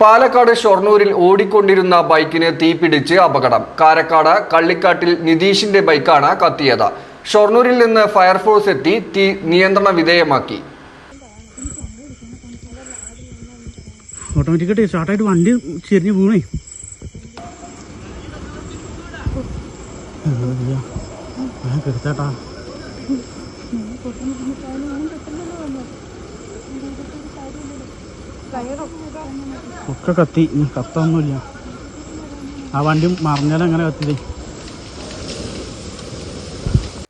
പാലക്കാട് ഷൊർണൂരിൽ ഓടിക്കൊണ്ടിരുന്ന ബൈക്കിന് തീപിടിച്ച് അപകടം കാരക്കാട് കള്ളിക്കാട്ടിൽ നിതീഷിന്റെ ബൈക്കാണ് കത്തിയത് ഷൊർണൂരിൽ നിന്ന് ഫയർഫോഴ്സ് എത്തി തീ നിയന്ത്രണ വിധേയമാക്കി ഓട്ടോമാറ്റിക്കായിട്ട് വണ്ടി ചെരിഞ്ഞ് ഒക്കെ കത്തി. ഇനി കത്തൊന്നുമില്ല. ആ വണ്ടി മറിഞ്ഞാലും അങ്ങനെ കത്തിയതേ?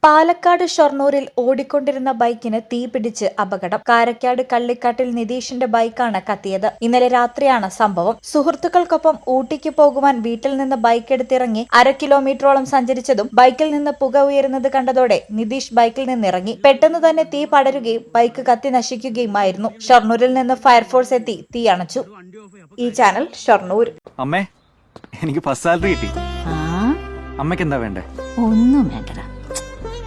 പാലക്കാട് ഷൊർണൂരിൽ ഓടിക്കൊണ്ടിരുന്ന ബൈക്കിന് തീപിടിച്ച് അപകടം. കാരക്കാട് കള്ളിക്കാട്ടിൽ നിതീഷിന്റെ ബൈക്കാണ് കത്തിയത്. ഇന്നലെ രാത്രിയാണ് സംഭവം. സുഹൃത്തുക്കൾക്കൊപ്പം ഊട്ടിക്ക് പോകുവാൻ വീട്ടിൽ നിന്ന് ബൈക്ക് എടുത്തിറങ്ങി അര കിലോമീറ്ററോളം സഞ്ചരിച്ചതും ബൈക്കിൽ നിന്ന് പുക ഉയരുന്നത് കണ്ടതോടെ നിതീഷ് ബൈക്കിൽ നിന്നിറങ്ങി. പെട്ടെന്ന് തന്നെ തീ പടരുകയും ബൈക്ക് കത്തി നശിക്കുകയുമായിരുന്നു. ഷൊർണൂരിൽ നിന്ന് ഫയർഫോഴ്സ് എത്തി തീ അണച്ചു. ഈ ചാനൽ ഷൊർണൂർ. അമ്മേ എനിക്ക് ഫസ്റ്റ് സാലറി കിട്ടി. ആ? അമ്മയ്ക്ക് എന്താ വേണ്ടേ? ഒന്നും വേണ്ടടാ.